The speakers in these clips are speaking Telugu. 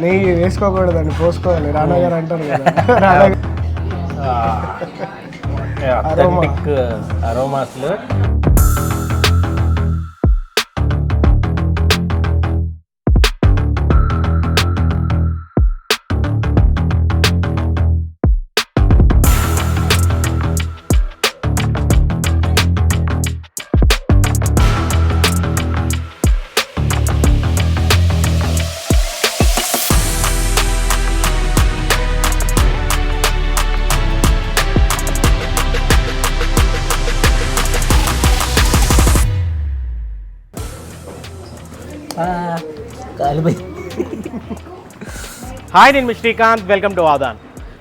నెయ్యి వేసుకోకూడదండి పోసుకోవాలి. రానా గారు అంటారు కదా. అరోమాస్లు. హాయ్ నేను శ్రీకాంత్. Welcome to Aadan.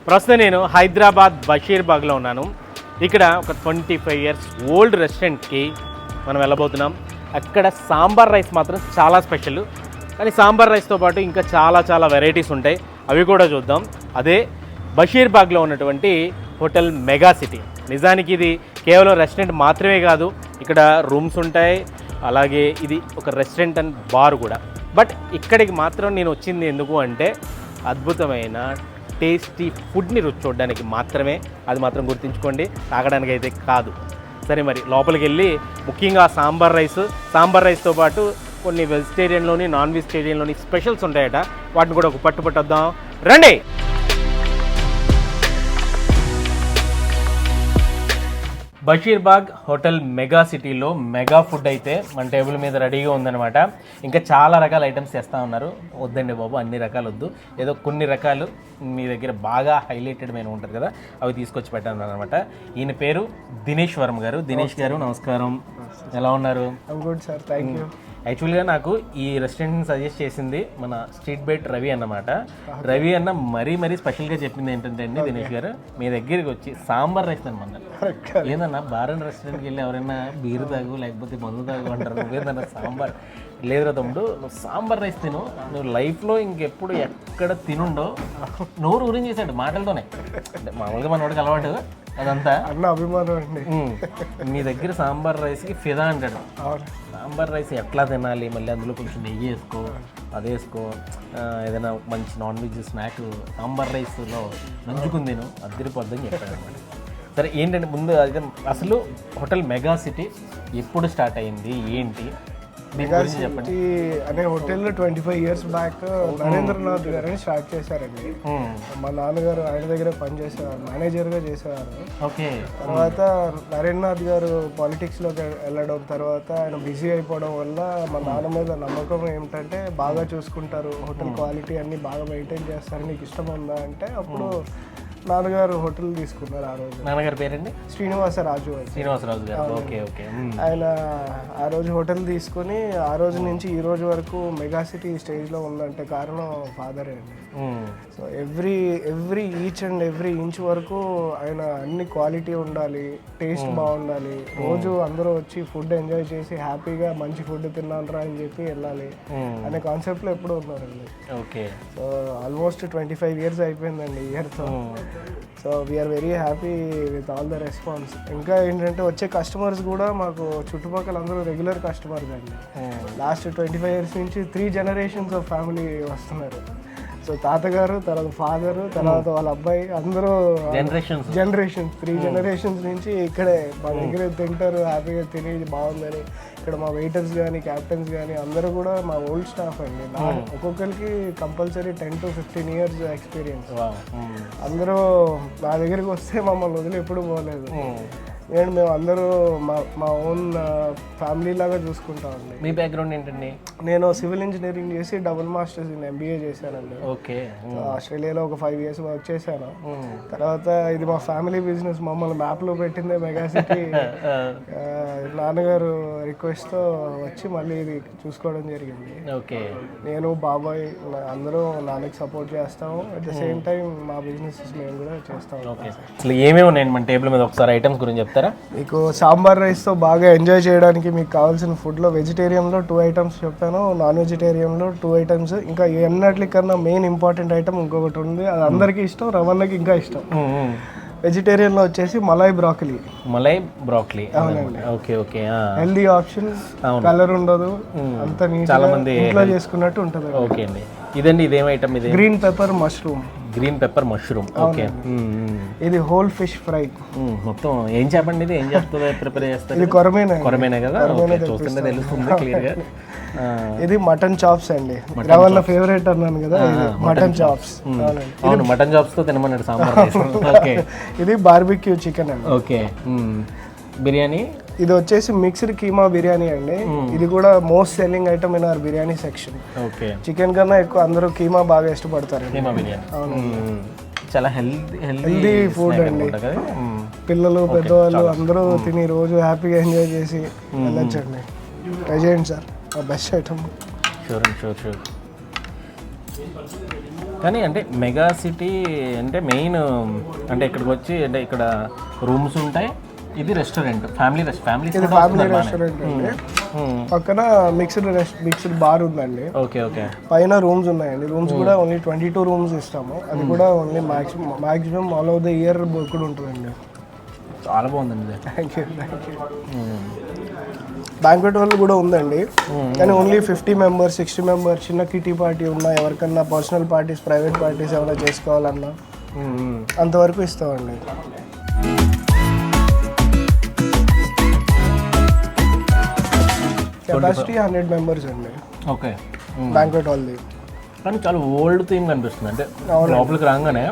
ప్రస్తుతం నేను హైదరాబాద్ బషీర్బాగ్లో ఉన్నాను. ఇక్కడ ఒక ట్వంటీ ఫైవ్ ఇయర్స్ ఓల్డ్ రెస్టారెంట్కి మనం వెళ్ళబోతున్నాం. అక్కడ సాంబార్ రైస్ మాత్రం చాలా స్పెషల్. కానీ సాంబార్ రైస్తో పాటు ఇంకా చాలా చాలా వెరైటీస్ ఉంటాయి. అవి కూడా చూద్దాం. అదే బషీర్బాగ్లో ఉన్నటువంటి హోటల్ మెగా సిటీ. నిజానికి ఇది కేవలం రెస్టారెంట్ మాత్రమే కాదు ఇక్కడ రూమ్స్ ఉంటాయి. అలాగే ఇది ఒక రెస్టారెంట్ అండ్ బార్ కూడా. బట్ ఇక్కడికి మాత్రం నేను వచ్చింది ఎందుకు అంటే అద్భుతమైన టేస్టీ ఫుడ్ని రుచి చూడడానికి మాత్రమే. అది మాత్రం గుర్తుంచుకోండి. తాగడానికి అయితే కాదు. సరే మరి లోపలికి వెళ్ళి ముఖ్యంగా సాంబార్ రైస్ సాంబార్ రైస్తో పాటు కొన్ని వెజిటేరియన్లోని నాన్ వెజిటేరియన్లోని స్పెషల్స్ ఉంటాయట. వాటిని కూడా ఒక పట్టు పట్టొద్దాం. రండి! బషీర్బాగ్ హోటల్ మెగా సిటీలో మెగా ఫుడ్ అయితే మన టేబుల్ మీద రెడీగా ఉందన్నమాట. ఇంకా చాలా రకాల ఐటమ్స్ చేస్తూ ఉన్నారు. వద్దండి బాబు అన్ని రకాలు వద్దు. ఏదో కొన్ని రకాలు మీ దగ్గర బాగా హైలైటెడ్ మైన ఉంటుంది కదా అవి తీసుకొచ్చి పెట్టాను అనమాట ఈయన పేరు దినేష్ వర్మ గారు. దినేష్ గారు నమస్కారం. ఎలా ఉన్నారు? గుడ్ సార్ థ్యాంక్ యూ యాక్చువల్గా నాకు ఈ రెస్టారెంట్ని సజెస్ట్ చేసింది మన స్ట్రీట్ బైట్ రవి అన్నమాట. రవి అన్న మరీ మరీ స్పెషల్గా చెప్పింది ఏంటంటే అండి దినేష్ గారు మీ దగ్గరికి వచ్చి సాంబార్ రైస్ అనమాట ఏందన్నా బారన్ రెస్టారెంట్కి వెళ్ళి ఎవరైనా బీరు తాగు లేకపోతే మందు తాగు అంటారు నువ్వేదన్నా సాంబార్? లేదురా తమ్ముడు నువ్వు సాంబార్ రైస్ తిను నువ్వు లైఫ్లో ఇంకెప్పుడు ఎక్కడ తినుండో నోరు ఊరిం చేశాడు మాటలతోనే. అంటే మామూలుగా మన వాడికి అలవాటు అదంతా. అన్న అభిమానం అండి. మీ దగ్గర సాంబార్ రైస్కి ఫిదా అంటాడు. సాంబార్ రైస్ ఎట్లా తినాలి మళ్ళీ అందులో కొంచెం నెయ్యి వేసుకో అది వేసుకో ఏదైనా మంచి నాన్ వెజ్ స్నాక్ సాంబార్ రైస్లో నంచుకుంది నేను అద్దరిపోద్దని చెప్పాను అనమాట. సరే ఏంటంటే ముందు అయితే అసలు హోటల్ మెగా సిటీ ఎప్పుడు స్టార్ట్ అయింది ఏంటి? అనే hotel twenty five years back Narendranath గారని స్టార్ట్ చేశారండి. మా నాన్నగారు ఆయన దగ్గర పనిచేసేవారు మేనేజర్గా చేసేవారు. తర్వాత నరేంద్రనాథ్ గారు పాలిటిక్స్లోకి వెళ్ళడం తర్వాత ఆయన బిజీ అయిపోవడం వల్ల మా నాన్న మీద నమ్మకం ఏమిటంటే బాగా చూసుకుంటారు హోటల్ క్వాలిటీ అన్ని బాగా మెయింటైన్ చేస్తారు నీకు ఇష్టం ఉందా అంటే అప్పుడు నాన్నగారు హోటల్ తీసుకున్నారు ఆ రోజు. నాన్నగారి పేరండి? శ్రీనివాసరాజు శ్రీనివాసరాజు గారు. Okay okay. ఆయన ఆ రోజు హోటల్ తీసుకొని ఆ రోజు నుంచి ఈ రోజు వరకు మెగా సిటీ స్టేజ్లో ఉందంటే కారణం ఫాదరే అండి. So every every each and every inch వరకు ఆయన అన్ని క్వాలిటీ ఉండాలి టేస్ట్ బాగుండాలి. రోజు అందరూ వచ్చి ఫుడ్ ఎంజాయ్ చేసి హ్యాపీగా మంచి ఫుడ్ తిన్నానరా అని చెప్పి వెళ్ళాలి ఉమ్, అనే కాన్సెప్ట్లో ఎప్పుడూ ఉన్నారండి. Okay. So almost twenty five years అయిపోయిందండి ఇయర్తో so we're very happy with all the response ఇంకా ఏంటంటే వచ్చే కస్టమర్స్ కూడా మాకు చుట్టుపక్కల అందరూ రెగ్యులర్ కస్టమర్స్ అండి. లాస్ట్ ట్వంటీ ఫైవ్ ఇయర్స్ నుంచి త్రీ జనరేషన్స్ ఆఫ్ ఫ్యామిలీ వస్తున్నారు. సో తాతగారు తర్వాత ఫాదర్ తర్వాత వాళ్ళ అబ్బాయి అందరూ జనరేషన్స్ జనరేషన్స్ త్రీ జనరేషన్స్ నుంచి ఇక్కడే మా దగ్గర తింటారు హ్యాపీగా తిని ఇది బాగుందని. ఇక్కడ మా వెయిటర్స్ కానీ క్యాప్టెన్స్ కానీ అందరూ కూడా మా ఓల్డ్ స్టాఫ్ అండి. ఒక్కొక్కరికి compulsory ten to fifteen years experience. అందరూ నా దగ్గరికి వస్తే మమ్మల్ని వదిలి ఎప్పుడు పోలేదు. నేను మేము అందరూ మా మా ఓన్ ఫ్యామిలీ లాగా చూసుకుంటామండి మీ బ్యాక్గ్రౌండ్ ఏంటండి? నేను సివిల్ ఇంజనీరింగ్ చేసి డబుల్ మాస్టర్స్ ఇన్ ఎంబీఏ చేశానండి. ఓకే. ఆస్ట్రేలియాలో ఒక ఫైవ్ ఇయర్స్ వర్క్ చేశాను. తర్వాత ఇది మా ఫ్యామిలీ బిజినెస్ మమ్మల్ని మ్యాప్లో పెట్టిందే మెగా సిటీ ఆ, నాన్నగారు రిక్వెస్ట్తో వచ్చి మళ్ళీ ఇది చూసుకోవడం జరిగింది. ఓకే. నేను బాబాయ్ అందరూ నాన్నకి సపోర్ట్ చేస్తాము. అట్ ద సేమ్ టైం మా బిజినెస్ మేము కూడా చేస్తాము ఓకే. అసలు ఏమేమి ఉన్నాయండి మన టేబుల్ మీద? ఒకసారి ఐటమ్స్ గురించి చెప్తారా? మీకు సాంబార్ రైస్తో బాగా ఎంజాయ్ చేయడానికి మీకు కావాల్సిన ఫుడ్లో వెజిటేరియన్లో టూ ఐటమ్స్ చెప్పాను నాన్ వెజిటేరియన్లో టూ ఐటమ్స్ ఇంకా ఎన్నట్లికన్నా మెయిన్ ఇంపార్టెంట్ ఐటమ్ ఇంకొకటి ఉంది అది అందరికీ ఇష్టం రవణకి ఇంకా ఇష్టం. వెజిటేరియన్లో వచ్చేసి malai broccoli. Malai broccoli. Okay okay healthy option. Colour ఉండదు అంత చాలా మంది ఇంట్లో చేసుకున్నట్టు ఉంటుంది ఓకే అండి. ఇదండి ఇదేం ఐటమ్ ఇది? Green pepper mushroom. Green pepper mushroom. Okay. ఇది హోల్ ఫిష్ ఫ్రై. మొత్తం ఏం చెప్పండి ఇది? ఏం చెప్తుందో ప్రిపేర్ చేస్తారు? ఇది కొరమేనా కొరమేనే కదా? ఓకే చూస్తుంటే తెలుస్తుంది క్లియర్గా. ఇది మటన్ చాప్స్ అండి. రవల్ల ఫేవరెట్ అన్నాను కదా మటన్ చాప్స్. అవును మటన్ జాబ్స్తో తినమన్నాడు సాంబార్ ఓకే. ఇది బార్బిక్యూ చికెన్ అండి. ఓకే. బిర్యానీ? ఇది వచ్చేసి మిక్స్డ్ కీమా బిర్యానీ అండి. ఇది కూడా most selling item in our biryani section okay. Chicken కన్నా ఎక్కువ అందరూ కీమా బాగా మ్మ్. చాలా హెల్తీ Healthy food అండి. పిల్లలు పెద్దవాళ్ళు అందరూ తిని రోజు హ్యాపీగా ఎంజాయ్ చేసి వెళ్ళొచ్చండి. ట్రై చేయండి sir. Best item sure and sure sure కానీ అంటే మెగా సిటీ అంటే మెయిన్ అంటే ఇక్కడికి వచ్చి అంటే ఇక్కడ రూమ్స్ ఉంటాయి. ఇది రెస్టారెంట్ ఫ్యామిలీ రెస్ట్ ఫ్యామిలీ ఇది ఫ్యామిలీ రెస్టారెంట్ అండి. పక్కన మిక్స్డ్ మిక్స్డ్ బార్ ఉందండి. Okay okay. పైన రూమ్స్ ఉన్నాయండి. రూమ్స్ కూడా ఓన్లీ ట్వంటీ టూ రూమ్స్ ఇస్తాము. అది కూడా only maximum maximum all over the year booked ఉంటుందండి. చాలా బాగుందండి thank you thank you. Banquet hall కూడా ఉందండి. కానీ only fifty members sixty members చిన్న కిటీ పార్టీ ఉన్నా ఎవరికన్నా పర్సనల్ పార్టీస్ ప్రైవేట్ పార్టీస్ ఏమైనా చేసుకోవాలన్నా. అంతవరకు ఇస్తామండి. కెపాసిటీ హండ్రెడ్ మెంబర్స్ అండి. ఓకే. బ్యాంక్వెట్ హాల్ది కానీ చాలా ఓల్డ్ థీమ్ కనిపిస్తుంది. అంటే లోపలికి రాగానే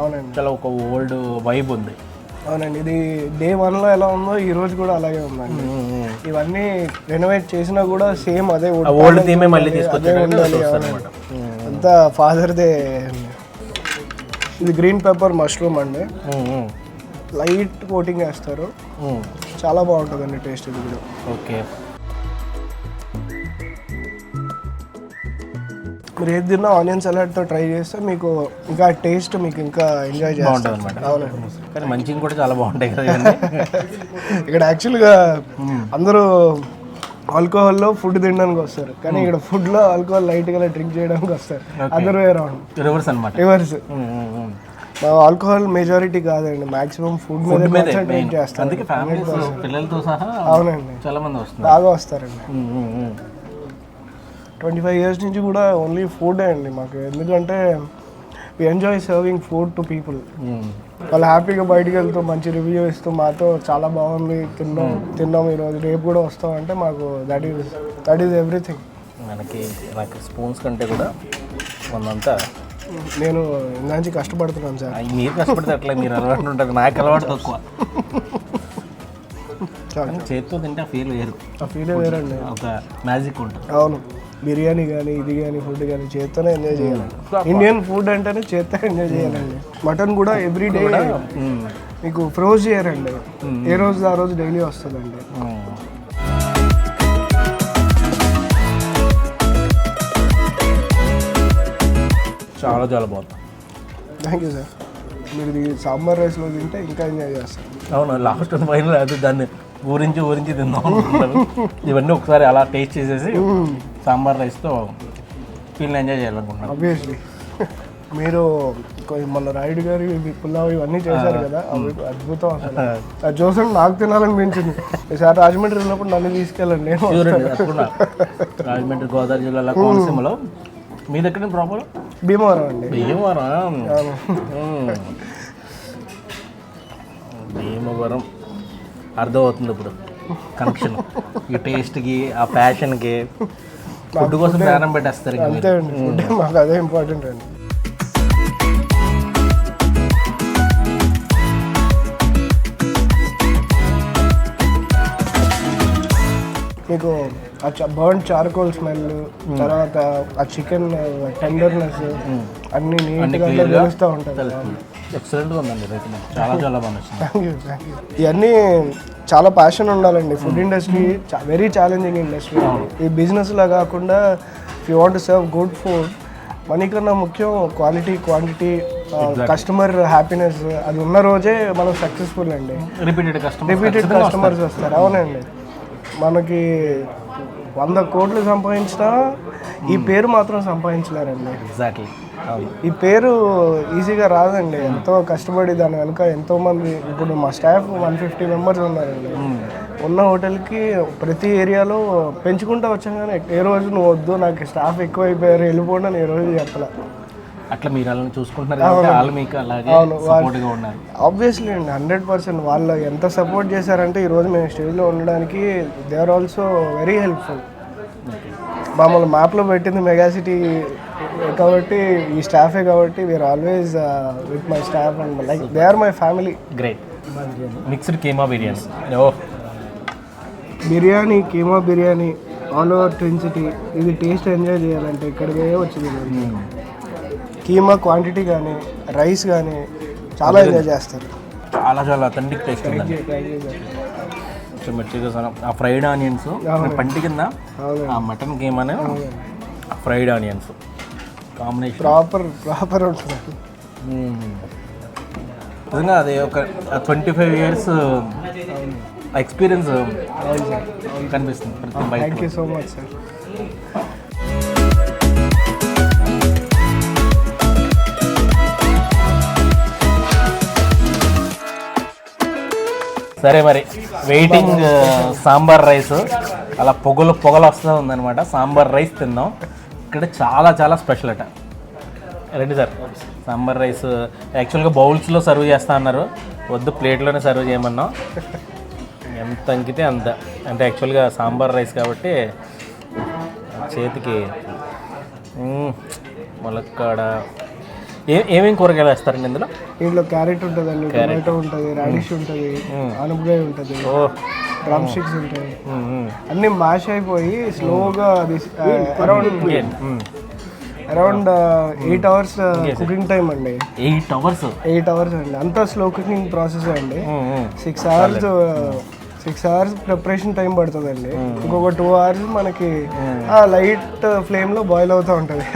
అవునండి. చాలా ఒక ఓల్డ్ వైబ్ ఉంది. అవునండి. ఇది డే వన్లో ఎలా ఉందో ఈ రోజు కూడా అలాగే ఉందండి. ఇవన్నీ రెనోవేట్ చేసినా కూడా సేమ్ అదే ఓల్డ్ థీమే మళ్ళీ అవునండి. అంతా ఫాదర్దే ఇది గ్రీన్ పెప్పర్ మష్రూమ్ అండి. లైట్ కోటింగ్ వేస్తారు. చాలా బాగుంటుందండి టేస్ట్ ఇది కూడా. ఓకే. మీరు ఏది తిన్నా ఆనియన్ సలాడ్తో ట్రై చేస్తే మీకు ఇంకా టేస్ట్ మీకు ఇంకా ఎంజాయ్ చేస్తారు అనమాట అవునండి. కానీ మంచిగా కూడా చాలా బాగుంటాయి కదా ఇక్కడ యాక్చువల్గా అందరూ ఆల్కహాల్లో ఫుడ్ తినడానికి వస్తారు. కానీ ఇక్కడ ఫుడ్లో ఆల్కహాల్ లైట్గా డ్రింక్ చేయడానికి వస్తారు. అదర్ వే అరౌండ్ రివర్స్ అనమాట రివర్స్ ఆల్కహాల్ మెజారిటీ కాదండి. మాక్సిమం ఫుడ్ మీద కాన్సన్ట్రేట్ చేస్తారు. అందుకే ఫ్యామిలీస్ పిల్లలతో సహా అవునండి. చాలా మంది వస్తున్నారు. బాగా వస్తారండి. ట్వంటీ ఫైవ్ ఇయర్స్ నుంచి కూడా ఓన్లీ ఫుడ్ అండి మాకు. ఎందుకంటే we enjoy serving food to people వాళ్ళు హ్యాపీగా బయటికి వెళ్తూ మంచి రివ్యూ ఇస్తూ మాతో చాలా బాగుంది తిన్నాం తిన్నాం ఈరోజు రేపు కూడా వస్తాం అంటే మాకు that is that is everything మనకి నాకు స్పూన్స్ కంటే కూడా మనంతా నేను ఇందాంచి కష్టపడుతున్నాను సార్. మీరు కష్టపడితే అట్లా మీరు అలవాటు ఉంటారు నాకు అలవాటు తక్కువ. చేతితో తింటే ఆ ఫీల్ వేరు. ఆ ఫీలే వేరండి. ఒక మ్యాజిక్ ఉంటుంది. అవును. బిర్యానీ కానీ ఇది కానీ ఫుడ్ కానీ చేత్తోనే ఎంజాయ్ చేయాలండి ఇండియన్ ఫుడ్ అంటేనే చేత్తో ఎంజాయ్ చేయాలండి. మటన్ కూడా ఎవ్రీ డే మీకు ఫ్రోజ్ చేయరండి. ఏ రోజు ఆ రోజు డైలీ వస్తుందండి. చాలా చాలా బాగుంది. థ్యాంక్ యూ సార్ మీరు సాంబార్ రైస్లో తింటే ఇంకా ఎంజాయ్ చేస్తారు. అవును లాస్ట్ ఫైనల్ అది దాన్ని ఊరించి ఊరించి తిందాం అనుకుంటున్నాను. ఇవన్నీ ఒకసారి అలా టేస్ట్ చేసేసి సాంబార్ రైస్తో ఫీల్ ఎంజాయ్ చేయాలనుకుంటున్నాను. ఆబ్వియస్లీ మీరు మొన్న రాయుడు గారి పులావ్ ఇవన్నీ చేశారు కదా అవి అద్భుతం అసలు. చూసండి నాకు తినాలనిపించింది. ఈసారి రాజమండ్రి వెళ్ళినప్పుడు నన్ను తీసుకెళ్ళండి రాజమండ్రి గోదావరి జిల్లాలో కోనసీమలో. మీ దగ్గర ప్రాపర్? భీమవరం అండి. భీమవరం. మ్మ్. భీమవరం. అర్థమవుతుంది ఇప్పుడు. కనెక్షన్ ఈ టేస్ట్కి ఆ ప్యాషన్కి ఫుడ్ కోసం ప్రాణం పెట్టేస్తారు అంతే అండి. ఫుడ్ మాకు అదే ఇంపార్టెంట్ అండి. మీకు ఆ బర్న్ చార్కోల్ స్మెల్ తర్వాత ఆ చికెన్ టెండర్నెస్ అన్ని నీట్గా తెలుస్తూ ఉంటుంది ఎక్సలెంట్గా ఉందండి రైతు చాలా చాలా బాగా నచ్చింది థ్యాంక్ యూ థ్యాంక్ యూ ఇవన్నీ చాలా ప్యాషన్ ఉండాలండి. Food industry very challenging industry ఈ బిజినెస్లా కాకుండా you want serve good food మనకన్నా ముఖ్యం క్వాలిటీ క్వాంటిటీ కస్టమర్ హ్యాపీనెస్ అది ఉన్న రోజే మనం సక్సెస్ఫుల్ అండి. రిపీటెడ్ కస్టమర్ రిపీటెడ్ కస్టమర్స్ వస్తారు. అవునండి. మనకి వంద కోట్లు సంపాదించినా ఈ పేరు మాత్రం సంపాదించలేరండి. ఎగ్జాక్ట్లీ ఈ పేరు ఈజీగా రాదండి. ఎంతో కష్టపడి దాని వెనుక ఎంతో మంది ఇప్పుడు మా స్టాఫ్ వన్ ఫిఫ్టీ మెంబర్స్ ఉన్నారండి. ఉన్న హోటల్కి ప్రతి ఏరియాలో పెంచుకుంటూ వచ్చాం కానీ ఏ రోజు నువ్వు వద్దు నాకు స్టాఫ్ ఎక్కువ అయిపోయారు వెళ్ళిపోండి అని ఏ రోజు చెప్పలే. అట్లా మీరు వాళ్ళని చూసుకుంటున్నారు కాబట్టి వాళ్ళు మీకు అలాగే సపోర్ట్గా ఉన్నారు. ఆబ్వియస్లీ అండి హండ్రెడ్ పర్సెంట్ వాళ్ళు ఎంత సపోర్ట్ చేశారంటే ఈరోజు మేము స్టేజ్లో ఉండడానికి they are also very helpful మమ్మల్ని మ్యాప్లో పెట్టింది మెగా సిటీ కాబట్టి ఈ స్టాఫే కాబట్టి we are always with my staff and like they are my family great mixed keema biryani oh biryani keema biryani all over twin city ఇది టేస్ట్ ఎంజాయ్ చేయాలంటే ఇక్కడికే వచ్చింది. కీమా క్వాంటిటీ కానీ రైస్ కానీ చాలా ఎంజాయ్ చేస్తారు. చాలా చాలా అథెంటిక్ టేస్ట్ ఆ ఫ్రైడ్ ఆనియన్స్ పంటి కింద. ఆ మటన్ గేమ్ అనే fried onions combination proper proper ఉంటుంది. నిజంగా అది ఒక ట్వంటీ ఫైవ్ ఇయర్స్ ఎక్స్పీరియన్స్ కనిపిస్తుంది ప్రతి thank you so much sir సరే మరి వెయిటింగ్ uh, సాంబార్ రైస్. అలా పొగలు పొగలు వస్తూ ఉందన్నమాట. సాంబార్ రైస్ తిందాం. ఇక్కడ చాలా చాలా స్పెషల్ అట. రండి సార్. సాంబార్ రైస్ యాక్చువల్గా బౌల్స్లో సర్వ్ చేస్తా అన్నారు. వద్దు ప్లేట్లోనే సర్వ్ చేయమన్నాం. ఎంత అంకితే అంత. అంటే యాక్చువల్గా సాంబార్ రైస్ కాబట్టి చేతికి ములక్కాడ ఏమేమి కూరగాయలు వేస్తారండి ఇందులో? దీంట్లో క్యారెట్ ఉంటుందండి టొమాటో ఉంటుంది రాడిష్ ఉంటుంది ఆనపకాయ ఉంటుంది ఓ. డ్రమ్ స్టిక్స్ ఉంటాయి. అన్ని మ్యాష్ అయిపోయి స్లోగా around. Around eight hours cooking time అండి. Eight hours? ఎయిట్ అవర్స్ అండి. అంతా స్లో కుకింగ్ ప్రాసెస్ అండి. Six hours six hours preparation time పడుతుందండి. ఇంకొక టూ అవర్స్ మనకి లైట్ ఫ్లేమ్లో బాయిల్ అవుతూ ఉంటుంది.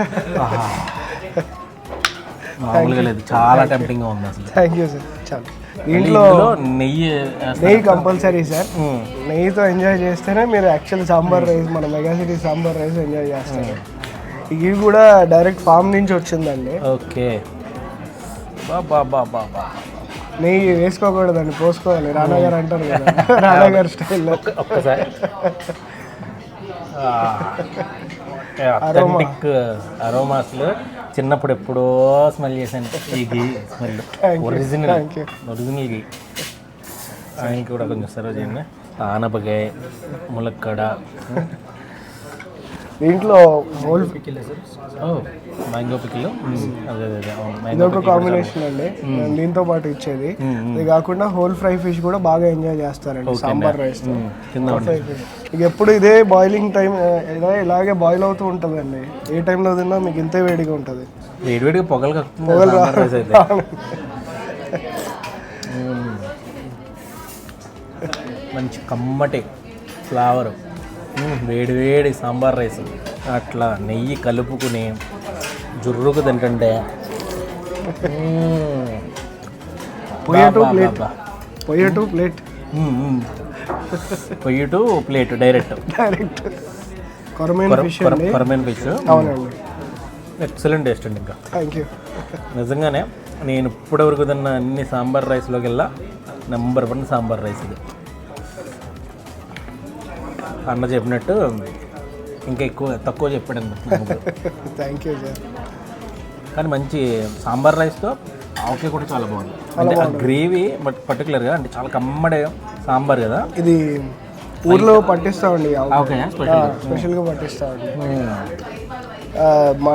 మామూలుగా లేదు. చాలా టెంప్టింగ్ ఉంది అసలు. థ్యాంక్ యూ సార్ చాలు. దీంట్లో నెయ్యి. నెయ్యి కంపల్సరీ సార్ మ్మ్. నెయ్యితో ఎంజాయ్ చేస్తేనే మీరు యాక్చువల్ సాంబార్ రైస్ మన mega city sambar rice enjoy చేస్తారు. ఇవి కూడా డైరెక్ట్ ఫామ్ నుంచి వచ్చిందండి. ఓకే. బా బా బా బా బా. నెయ్యి వేసుకోకూడదండి పోసుకోవాలి. రానా గారు అంటారు కదా. రానా గారి స్టైల్లో. ఒక్కసారి. అథెంటిక్ అరోమాస్లు చిన్నప్పుడు ఎప్పుడో స్మెల్ చేశాను ఈ ghee smell original thank you original ghee ఆయనకి కూడా కొంచెం సర్వ్ చేయండి. ఆనపకాయ ములక్కడ దీంట్లో హోల్ ఓ మ్యాంగో పికిల్ ఇదొక కాంబినేషన్ అండి. దీంతో పాటు ఇచ్చేది. ఇది కాకుండా హోల్ ఫ్రై ఫిష్ కూడా బాగా ఎంజాయ్ చేస్తారండి. సాంబార్ రైస్ ఫ్రై ఫిష్ ఇక ఎప్పుడు ఇదే బాయిలింగ్ టైం ఇలాగే బాయిల్ అవుతూ ఉంటుందండి. ఏ టైంలో తిన్నా మీకు ఇంతే వేడిగా ఉంటుంది. పొగలు సాంబార్ రైస్ అయితే. మ్మ్. మంచి కమ్మటి ఫ్లేవర్. వేడి వేడి సాంబార్ రైస్. అట్లా నెయ్యి కలుపుకుని జుర్రుకు తింటుంటే మ్మ్. పొయ్యి టు బా, బా, ప్లేట్. బా. పొయ్యి టు ప్లేట్ డైరెక్ట్. డైరెక్ట్. కొరమైన ఫిష్ అవునండి. ఎక్సలెంట్ టేస్ట్ అండి ఇంకా. Thank you. నిజంగానే నేను ఇప్పటివరకు తిన్న అన్ని సాంబార్ రైస్లోకి వెళ్ళా నెంబర్ వన్ సాంబార్ రైస్ ఇది. అన్న చెప్పినట్టు ఇంకా ఎక్కువ తక్కువ చెప్పాడు అన్న థ్యాంక్ యూ సార్ కానీ మంచి సాంబార్ రైస్తో ఆవకాయ కూడా చాలా బాగుంది. అంటే ఆ గ్రేవీ బట్ పర్టికులర్గా అంటే చాలా కమ్మడే సాంబార్ కదా. ఇది ఊర్లో పట్టిస్తామండి ఆవకాయ. స్పెషల్ స్పెషల్గా పట్టిస్తామండి. మా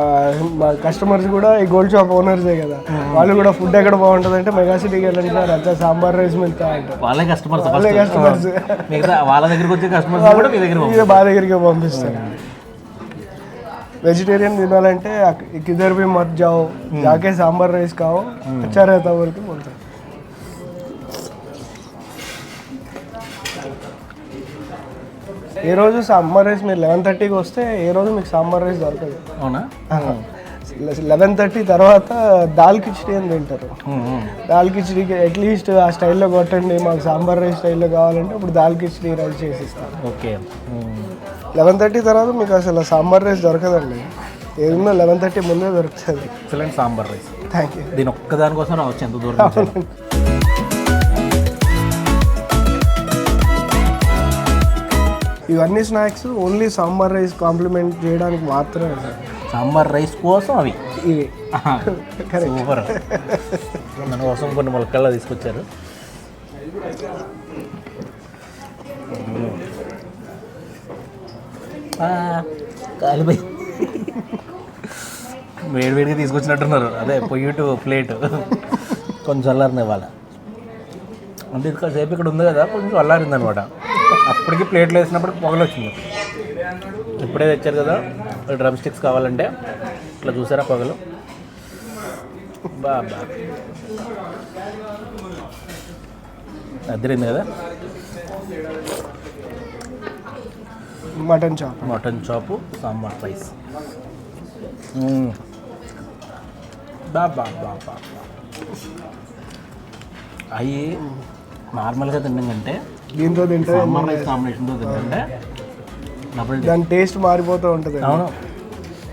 మా కస్టమర్స్ కూడా ఈ గోల్డ్ షాప్ ఓనర్సే కదా. వాళ్ళు కూడా ఫుడ్ ఎక్కడ బాగుంటుంది అంటే మెగా సిటీకి వెళ్ళండి సార్ అంతా సాంబార్ రైస్ మిగతా అంటారు వాళ్ళే కస్టమర్స్ వాళ్ళే కస్టమర్స్ వాళ్ళ దగ్గరికి వచ్చే కస్టమర్స్ కూడా మీ దగ్గర మా దగ్గరికి పంపిస్తారు. వెజిటేరియన్ తినాలంటే కిదర్ బి మత్ జావు జాకే సాంబార్ రైస్ కావు అచ్చారే వరకు పోతాం ఏ రోజు సాంబార్ రైస్ మీరు లెవెన్ థర్టీకి వస్తే ఏ రోజు మీకు సాంబార్ రైస్ దొరకదు. అవునా? లెవెన్ థర్టీ తర్వాత దాల్ కిచడీ అని తింటారు. దాల్ కిచడీకి అట్లీస్ట్ ఆ స్టైల్లో కొట్టండి మాకు సాంబార్ రైస్ స్టైల్లో కావాలంటే ఇప్పుడు దాల్ కిచడీ రైస్ చేసిస్తాం ఓకే. ఉమ్. లెవెన్ థర్టీ తర్వాత మీకు అసలు సాంబార్ రైస్ దొరకదండి. ఏదన్నా లెవెన్ థర్టీ ముందే దొరుకుతుంది. Excellent sambar rice. Thank you దీని ఒక్కదానికోసం రావచ్చు ఎంత దూరం ఇవన్నీ snacks only sambar rice compliment చేయడానికి మాత్రమే సాంబార్ రైస్ కోసం అవి. ఇవి. సూపర్. మన కోసం కొన్ని మొలకల్లా తీసుకొచ్చారు. కాలిపోయి. వేడి వేడిగా తీసుకొచ్చినట్టున్నారు. అదే పొయ్యి టు ప్లేట్. కొంచెం అల్లారింది ఇవాళ అంటే ఇది కాసేపు ఇక్కడ ఉంది కదా కొంచెం అల్లారింది అనమాట అప్పటికి ప్లేట్లో వేసినప్పుడు పొగలు వచ్చింది ఇప్పుడే తెచ్చారు కదా. డ్రమ్ స్టిక్స్ కావాలంటే ఇట్లా చూసారా పొగలు? బాబా. అదిరింది కదా? Mutton chop. Mutton chop sambar rice. మ్మ్. బా బా బా బా బా. అవి నార్మల్గా కంటే దీంతో తింటే డబుల్ దాని టేస్ట్ మారిపోతూ ఉంటుంది అవును.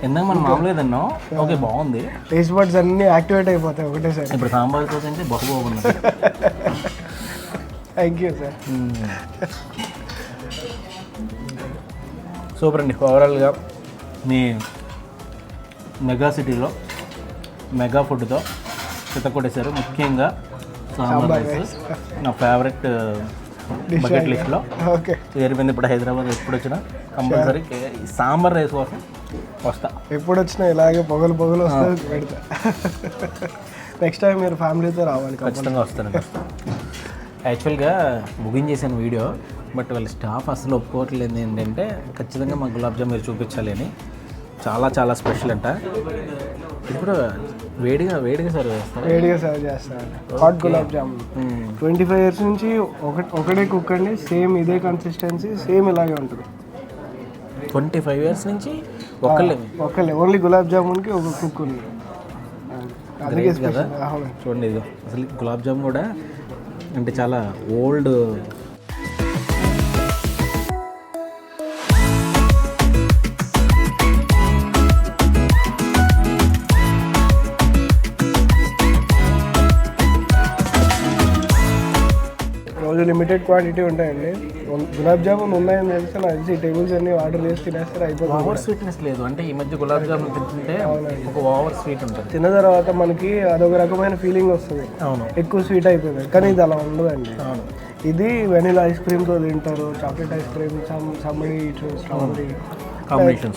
ఇందాక మనం మామూలుగా తిన్నాం. ఓకే బాగుంది. టేస్ట్ బడ్స్ అన్నీ యాక్టివేట్ అయిపోతాయి ఒకటేసారి. ఇప్పుడు సాంబార్తో తింటే బహు బాగుంది. థ్యాంక్ యూ సార్ సూపర్ అండి. ఓవరాల్గా మీ మెగా సిటీలో మెగా ఫుడ్తో చిత్తకొట్టేశారు ముఖ్యంగా సాంబార్ రైస్ నా ఫేవరెట్ బకెట్ లిస్ట్లో ఓకే చేరిపోయింది ఇప్పుడు హైదరాబాద్ ఎప్పుడు వచ్చినా కంపల్సరీ సాంబార్ రైస్ కోసం వస్తా. ఎప్పుడు వచ్చినా ఇలాగే పొగలు పొగలు వస్తే పెడతా. నెక్స్ట్ టైం మీరు ఫ్యామిలీతో రావాలి ఖచ్చితంగా వస్తానండి యాక్చువల్గా ముగించేసాను వీడియో బట్ వాళ్ళ స్టాఫ్ అసలు ఒప్పుకోవట్లేదు ఏంటంటే ఖచ్చితంగా మా గులాబ్ జామ్ మీరు చూపించాలి అని. చాలా చాలా స్పెషల్ అంట. ఇది కూడా వేడిగా వేడిగా సర్వ్ చేస్తారు? వేడిగా సర్వ్ చేస్తాను. Hot gulab jamun twenty five years నుంచి ఒక ఒకటే కుక్ అండి. సేమ్ ఇదే కన్సిస్టెన్సీ సేమ్ ఇలాగే ఉంటుంది. ట్వంటీ ఫైవ్ ఇయర్స్ నుంచి ఒకళ్ళే. ఒకళ్ళే. ఓన్లీ గులాబ్ జామున్కి ఒక కుక్ ఉంది. అవును. చూడండి ఇది అసలు గులాబ్ జామ్ కూడా అంటే చాలా ఓల్డ్ రోజు లిమిటెడ్ క్వాంటిటీ ఉంటాయండి. గులాబ్ జామున్ ఉన్నాయని తెలిస్తే నాకు తెలిసి టేబుల్స్ అన్ని ఆర్డర్ చేసి తినేస్తారు అయిపోతుంది ఓవర్ స్వీట్నెస్ లేదు. అంటే ఈ మధ్య గులాబ్ జామ్ తింటుంటే ఒక ఓవర్ స్వీట్ ఉంటుంది. తిన్న తర్వాత మనకి అదొక రకమైన ఫీలింగ్ వస్తుంది. అవును. ఎక్కువ స్వీట్ అయిపోయింది. కానీ ఇది అలా ఉండదండి. అవును. ఇది వెనిలా ఐస్ క్రీమ్తో తింటారు చాక్లెట్ ఐస్ క్రీమ్ సంబడి స్ట్రాబెరీ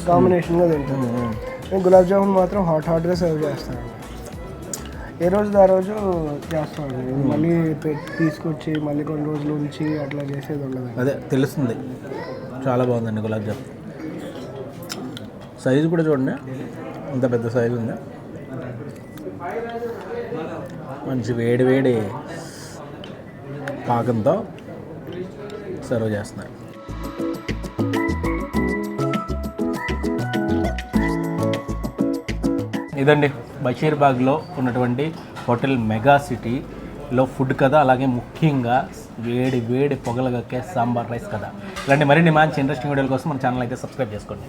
కాంబినేషన్గా తింటారు. గులాబ్ జామున్ మాత్రం హాట్ హాట్గా సర్వ్ చేస్తాను ఏ రోజు ఆ రోజు చేస్తామండి మళ్ళీ పెట్టి తీసుకొచ్చి మళ్ళీ కొన్ని రోజులు ఉంచి అట్లా చేసేది ఉండదు. అదే తెలుస్తుంది. చాలా బాగుందండి గులాబ్ జామ్. సైజు కూడా చూడండి. ఇంత పెద్ద సైజు ఉంది. మంచి వేడి వేడి పాకంతో సర్వ్ చేస్తున్నారు. ఇదండి. బషీర్బాగ్లో ఉన్నటువంటి హోటల్ మెగా సిటీలో ఫుడ్ కదా అలాగే ముఖ్యంగా వేడి వేడి పొగలు కక్కే సాంబార్ రైస్ కదా. ఇలాంటి మరిన్ని మంచి ఇంట్రెస్టింగ్ వీడియోల కోసం మన ఛానల్ అయితే సబ్స్క్రైబ్ చేసుకోండి.